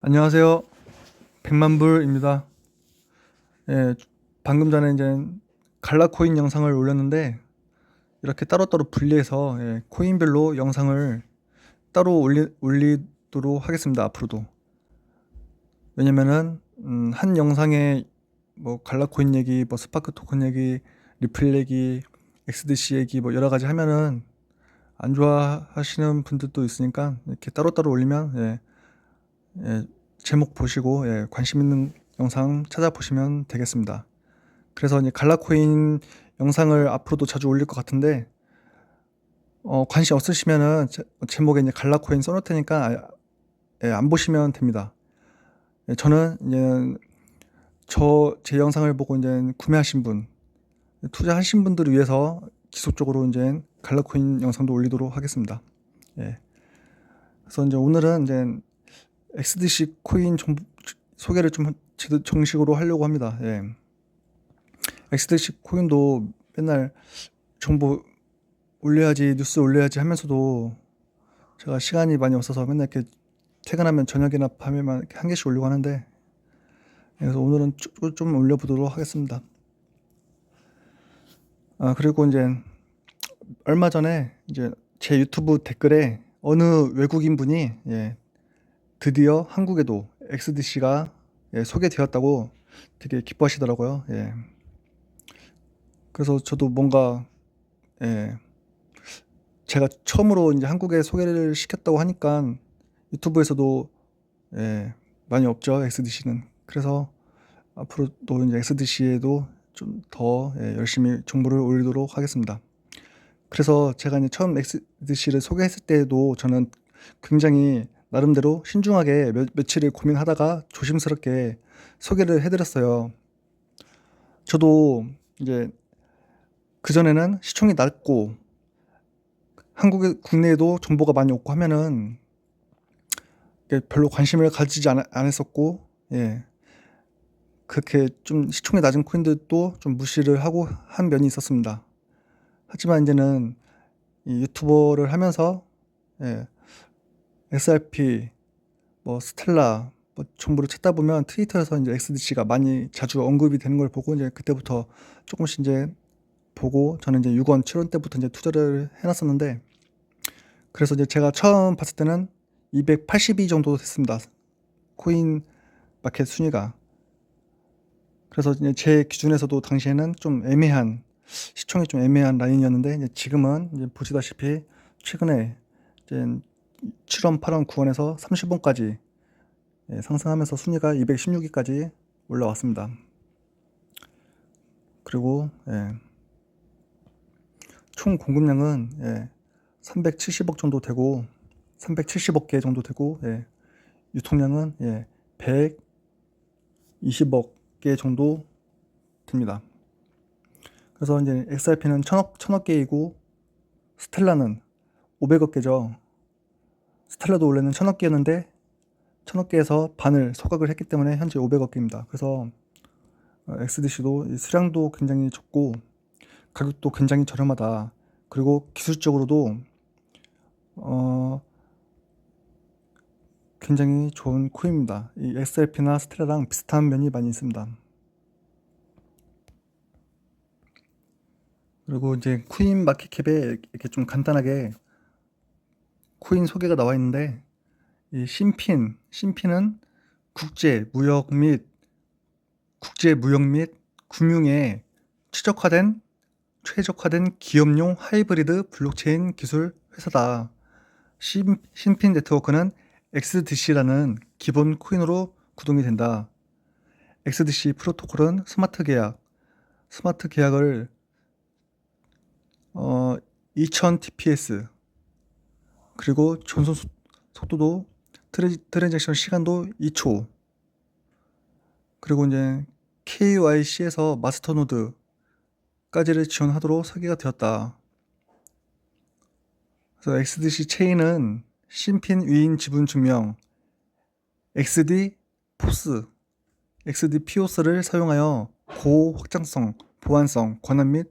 안녕하세요. 백만불입니다. 예, 방금 전에 이제 갈라코인 영상을 올렸는데 이렇게 따로따로 분리해서 예, 코인별로 영상을 따로 올리, 올리도록 하겠습니다. 앞으로도. 왜냐면은 음, 한 영상에 뭐 갈라코인 얘기, 뭐 스파크 토큰 얘기, 리플 얘기, XDC 얘기 뭐 여러 가지 하면은 안 좋아하시는 분들도 있으니까 이렇게 따로따로 올리면 예, 예, 제목 보시고 예, 관심 있는 영상 찾아보시면 되겠습니다. 그래서 이제 갈라코인 영상을 앞으로도 자주 올릴 것 같은데 어, 관심 없으시면은 제, 제목에 이제 갈라코인 써놓을 테니까 예, 안 보시면 됩니다. 예, 저는 이제 저 제 영상을 보고 이제 구매하신 분, 투자하신 분들을 위해서 지속적으로 이제 갈라코인 영상도 올리도록 하겠습니다. 예. 그래서 이제 오늘은 이제 XDC 코인 정보, 소개를 좀 정식으로 하려고 합니다. 예. XDC 코인도 맨날 정보 올려야지, 뉴스 올려야지 하면서도 제가 시간이 많이 없어서 맨날 이렇게 퇴근하면 저녁이나 밤에만 한 개씩 올리고 하는데 예, 그래서 오늘은 쭉 좀 올려보도록 하겠습니다. 아, 그리고 이제 얼마 전에 이제 제 유튜브 댓글에 어느 외국인 분이 예, 드디어 한국에도 XDC가 예, 소개되었다고 되게 기뻐하시더라고요. 예. 그래서 저도 뭔가 예, 제가 처음으로 이제 한국에 소개를 시켰다고 하니까 유튜브에서도 예, 많이 없죠 XDC는. 그래서 앞으로도 이제 XDC에도 좀 더 예, 열심히 정보를 올리도록 하겠습니다. 그래서 제가 이제 처음 XDC를 소개했을 때도 저는 굉장히 나름대로 신중하게 며, 며칠을 고민하다가 조심스럽게 소개를 해드렸어요. 저도 이제 그전에는 시총이 낮고 한국의 국내에도 정보가 많이 없고 하면은 별로 관심을 가지지 않, 않았었고 예 그렇게 좀 시총이 낮은 코인들도 좀 무시를 하고 한 면이 있었습니다. 하지만 이제는 이 유튜버를 하면서 예, XRP, 뭐 스텔라 뭐 정보를 찾다 보면 트위터에서 이제 XDC가 많이 자주 언급이 되는 걸 보고 이제 그때부터 조금씩 이제 보고 저는 이제 6원, 7원 때부터 이제 투자를 해놨었는데 그래서 이제 제가 처음 봤을 때는 282 정도 됐습니다. 코인 마켓 순위가. 그래서 이제 제 기준에서도 당시에는 좀 애매한 시총이 좀 애매한 라인이었는데 이제 지금은 이제 보시다시피 최근에 이제 7원, 8원, 9원에서 30원까지 예, 상승하면서 순위가 216위까지 올라왔습니다. 그리고 예, 총 공급량은 예, 370억 정도 되고 370억 개 정도 되고 예, 유통량은 예, 120억 개 정도 됩니다. 그래서 이제 XRP는 천억 천억 개이고 스텔라는 500억 개죠. 스텔라도 원래는 천억 개였는데 천억 개에서 반을 소각을 했기 때문에 현재 500억 개입니다. 그래서 XDC도 수량도 굉장히 적고 가격도 굉장히 저렴하다. 그리고 기술적으로도 어 굉장히 좋은 코인입니다. 이 XRP나 스텔라랑 비슷한 면이 많이 있습니다. 그리고 이제 코인 마켓캡에 이렇게 좀 간단하게 코인 소개가 나와 있는데 이 신핀, 신핀은 국제 무역 및 국제 무역 및 금융에 최적화된 최적화된 기업용 하이브리드 블록체인 기술 회사다. 신, 신핀 네트워크는 XDC라는 기본 코인으로 구동이 된다. XDC 프로토콜은 스마트 계약, 스마트 계약을 어, 2000 TPS 그리고 전송 속도도 트레, 트랜잭션 시간도 2초 그리고 이제 KYC에서 마스터 노드까지를 지원하도록 설계가 되었다. 그래서 XDC 체인은 신핀 위인 지분 증명 XD 포스 XD 피오스를 사용하여 고 확장성, 보안성, 권한 및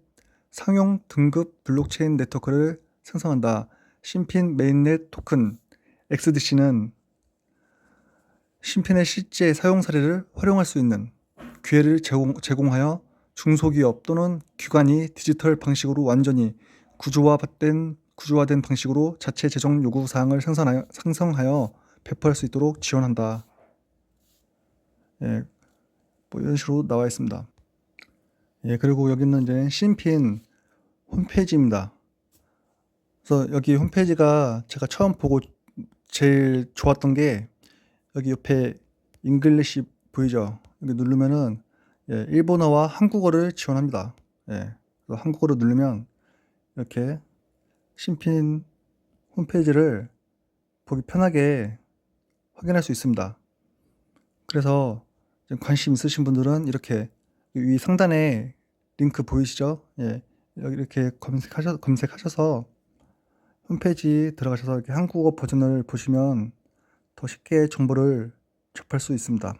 상용 등급 블록체인 네트워크를 생성한다. 신핀 메인넷 토큰 XDC는 신핀의 실제 사용 사례를 활용할 수 있는 기회를 제공, 제공 하여 중소기업 또는 기관이 디지털 방식으로 완전히 구조화된 구조화된 방식으로 자체 재정 요구 사항을 생산하여, 상성하여 배포할 수 있도록 지원한다. 예, 뭐 이런 식으로 나와 있습니다. 예, 그리고 여기는 이제 신핀 홈페이지입니다. 그래서 여기 홈페이지가 제가 처음 보고 제일 좋았던 게 여기 옆에 잉글리시 보이죠? 여기 누르면은 예, 일본어와 한국어를 지원합니다. 예, 한국어로 누르면 이렇게 신핀 홈페이지를 보기 편하게 확인할 수 있습니다. 그래서 좀 관심 있으신 분들은 이렇게 위 상단에 링크 보이시죠? 예, 여기 이렇게 검색하셔, 검색하셔서 홈페이지 들어가셔서 이렇게 한국어 버전을 보시면 더 쉽게 정보를 접할 수 있습니다.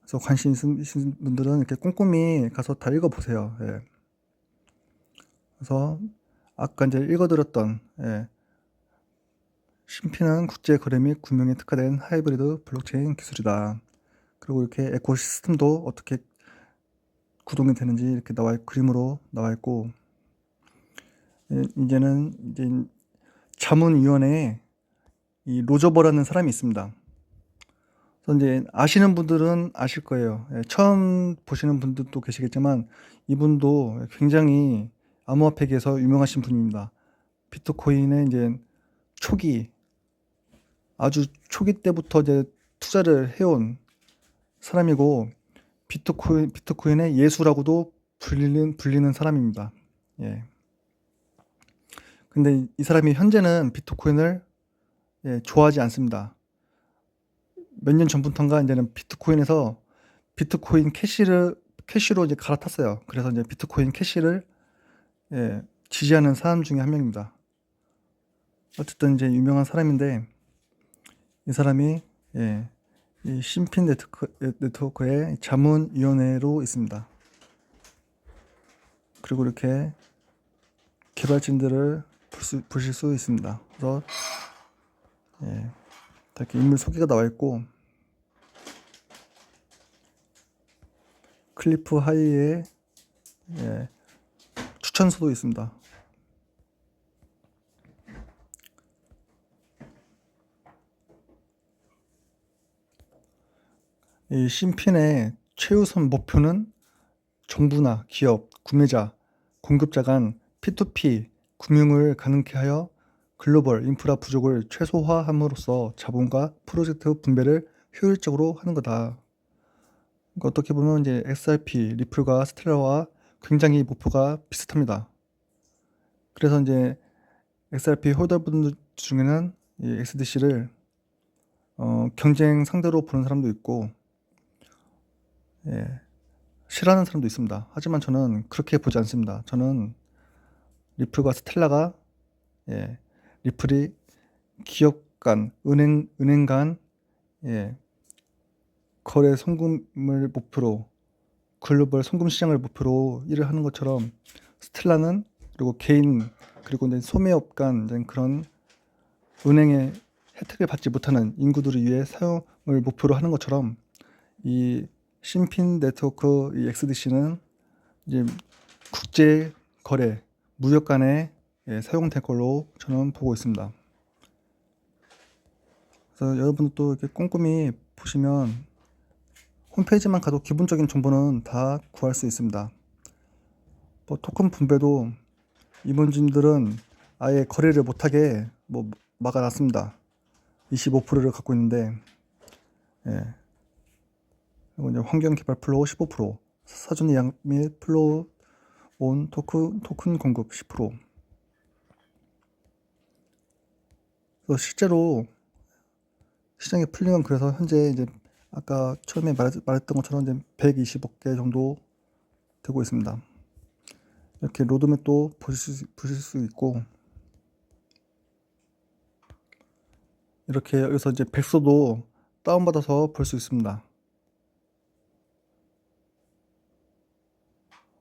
그래서 관심 있으신 분들은 이렇게 꼼꼼히 가서 다 읽어보세요. 예. 그래서 아까 이제 읽어드렸던 예. 신피는 국제 거래 및 구명에 특화된 하이브리드 블록체인 기술이다. 그리고 이렇게 에코시스템도 어떻게 구동이 되는지 이렇게 나와 있, 그림으로 나와 있고 예, 이제는 이제 자문위원회에 이 로저버라는 사람이 있습니다. 그래서 이제 아시는 분들은 아실 거예요. 예, 처음 보시는 분들도 계시겠지만 이분도 굉장히 암호화폐계에서 유명하신 분입니다. 비트코인의 이제 초기 아주 초기 때부터 이제 투자를 해온 사람이고 비트코인 비트코인의 예수라고도 불리는 불리는 사람입니다. 예. 근데 이 사람이 현재는 비트코인을 예, 좋아하지 않습니다. 몇 년 전부터인가 이제는 비트코인에서 비트코인 캐시를 캐시로 이제 갈아탔어요. 그래서 이제 비트코인 캐시를 예, 지지하는 사람 중에 한 명입니다. 어쨌든 이제 유명한 사람인데 이 사람이 예, 이 신핀 네트워크, 네트워크의 자문위원회로 있습니다. 그리고 이렇게 개발진들을 볼 수, 보실 수 있습니다. 그래서 예, 이렇게 인물 소개가 나와 있고 클리프 하이의 예, 추천서도 있습니다. 이 신핀의 최우선 목표는 정부나 기업, 구매자, 공급자 간 P2P 금융을 가능케 하여 글로벌 인프라 부족을 최소화함으로써 자본과 프로젝트 분배를 효율적으로 하는 거다. 그러니까 어떻게 보면 이제 XRP, 리플과 스텔라와 굉장히 목표가 비슷합니다. 그래서 이제 XRP 홀더분들 중에는 이 XDC를 어, 경쟁 상대로 보는 사람도 있고 예, 싫어하는 사람도 있습니다. 하지만 저는 그렇게 보지 않습니다. 저는 리플과 스텔라가 예, 리플이 기업 간, 은행 은행 간 예, 거래 송금을 목표로 글로벌 송금 시장을 목표로 일을 하는 것처럼 스텔라는 그리고 개인 그리고 이제 소매업 간 그런 은행의 혜택을 받지 못하는 인구들을 위해 사용을 목표로 하는 것처럼 이 신핀 네트워크 이 XDC는 이제 국제 거래 무역 간에 예, 사용될 걸로 저는 보고 있습니다. 그래서 여러분도 이렇게 꼼꼼히 보시면 홈페이지만 가도 기본적인 정보는 다 구할 수 있습니다. 뭐 토큰 분배도 임원진들은 아예 거래를 못하게 뭐 막아놨습니다. 25%를 갖고 있는데 예, 그리고 이제 환경 개발 플로우 15%, 사전 예약 및 플로우 온 토큰, 토큰 공급 10%. 그래서 실제로 시장이 풀리면 그래서 현재 이제 아까 처음에 말했, 말했던 것처럼 이제 120억 개 정도 되고 있습니다. 이렇게 로드맵도 보실 수, 보실 수 있고 이렇게 여기서 이제 백서도 다운받아서 볼 수 있습니다.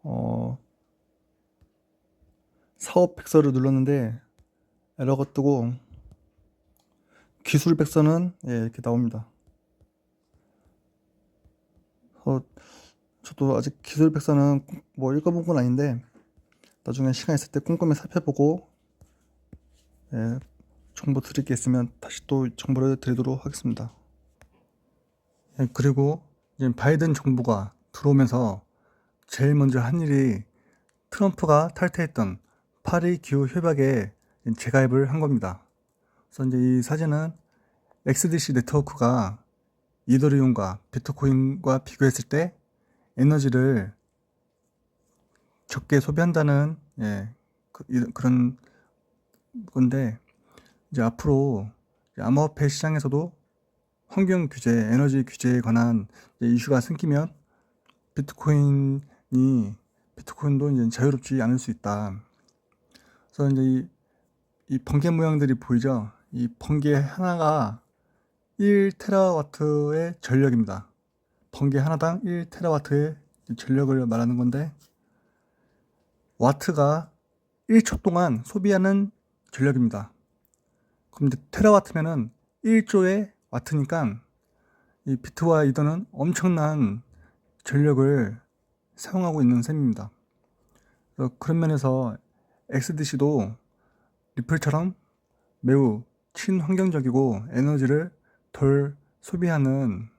어, 사업 백서를 눌렀는데 에러가 뜨고 기술 백서는 예, 이렇게 나옵니다. 어, 저도 아직 기술 백서는 뭐 읽어본 건 아닌데 나중에 시간 있을 때 꼼꼼히 살펴보고 예, 정보 드릴 게 있으면 다시 또 정보를 드리도록 하겠습니다. 예, 그리고 이제 바이든 정부가 들어오면서 제일 먼저 한 일이 트럼프가 탈퇴했던 파리 기후 협약에 재가입을 한 겁니다. 그래서 이제 이 사진은 XDC 네트워크가 이더리움과 비트코인과 비교했을 때 에너지를 적게 소비한다는 예, 그, 런 건데 이제 앞으로 암호화폐 시장에서도 환경 규제, 에너지 규제에 관한 이슈가 생기면 비트코인이 비트코인도 이제 자유롭지 않을 수 있다. 그래서 이제 이, 이 번개 모양들이 보이죠? 이 번개 하나가 1테라와트의 전력입니다. 번개 하나당 1테라와트의 전력을 말하는 건데 와트가 1초 동안 소비하는 전력입니다. 그럼 이제 테라와트면은 1조의 와트니까 이 비트와 이더는 엄청난 전력을 사용하고 있는 셈입니다. 그런 면에서 XDC도 리플처럼 매우 친환경적이고 에너지를 덜 소비하는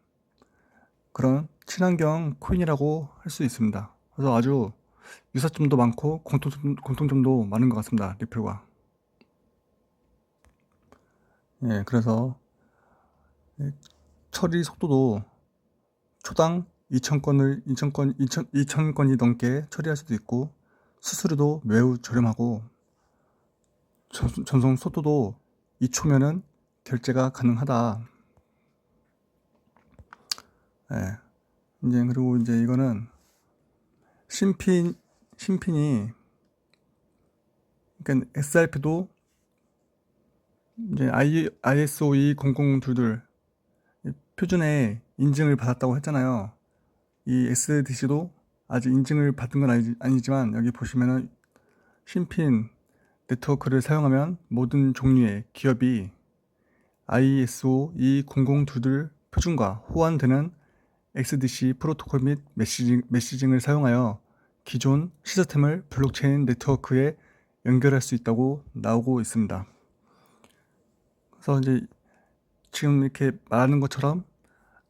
그런 친환경 코인이라고 할 수 있습니다. 그래서 아주 유사점도 많고 공통점, 공통점도 많은 것 같습니다. 리플과. 예, 그래서 처리 속도도 초당 2,000건을 2,000건 2,000, 2,000건이 넘게 처리할 수도 있고 수수료도 매우 저렴하고 전, 전송 속도도 2초면은 결제가 가능하다. 예. 이제 그리고 이제 이거는 신핀 신핀이 그러니까 SRP도 이제 ISO 20022 표준에 인증을 받았다고 했잖아요. 이 SDC도 아직 인증을 받은 건 아니, 아니지만 여기 보시면은 신핀 네트워크를 사용하면 모든 종류의 기업이 ISO 20022 표준과 호환되는 XDC 프로토콜 및 메시징, 메시징을 사용하여 기존 시스템을 블록체인 네트워크에 연결할 수 있다고 나오고 있습니다. 그래서 이제 지금 이렇게 말하는 것처럼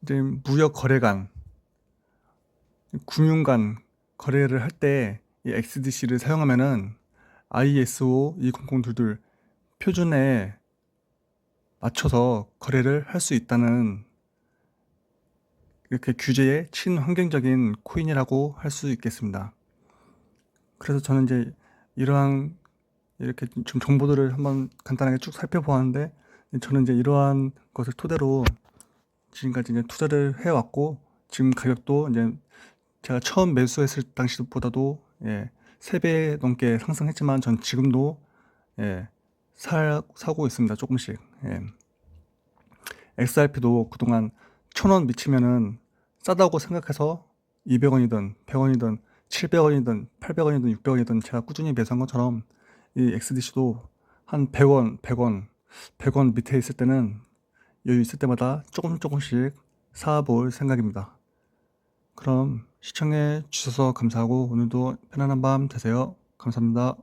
이제 무역 거래 간, 금융 간 거래를 할 때 이 XDC를 사용하면은 ISO 20022 표준에 맞춰서 거래를 할 수 있다는 이렇게 규제에 친환경적인 코인이라고 할 수 있겠습니다. 그래서 저는 이제 이러한 이렇게 좀 정보들을 한번 간단하게 쭉 살펴보았는데 저는 이제 이러한 것을 토대로 지금까지 이제 투자를 해왔고 지금 가격도 이제 제가 처음 매수했을 당시보다도 예, 3배 넘게 상승했지만 전 지금도 예, 사, 사고 있습니다. 조금씩. 예. XRP도 그동안 1000원 미치면은 싸다고 생각해서 200원이든 100원이든 700원이든 800원이든 600원이든 제가 꾸준히 매수한 것처럼 이 XDC도 한 100원, 100원, 100원 밑에 있을 때는 여유 있을 때마다 조금 조금씩 사볼 생각입니다. 그럼 시청해 주셔서 감사하고 오늘도 편안한 밤 되세요. 감사합니다.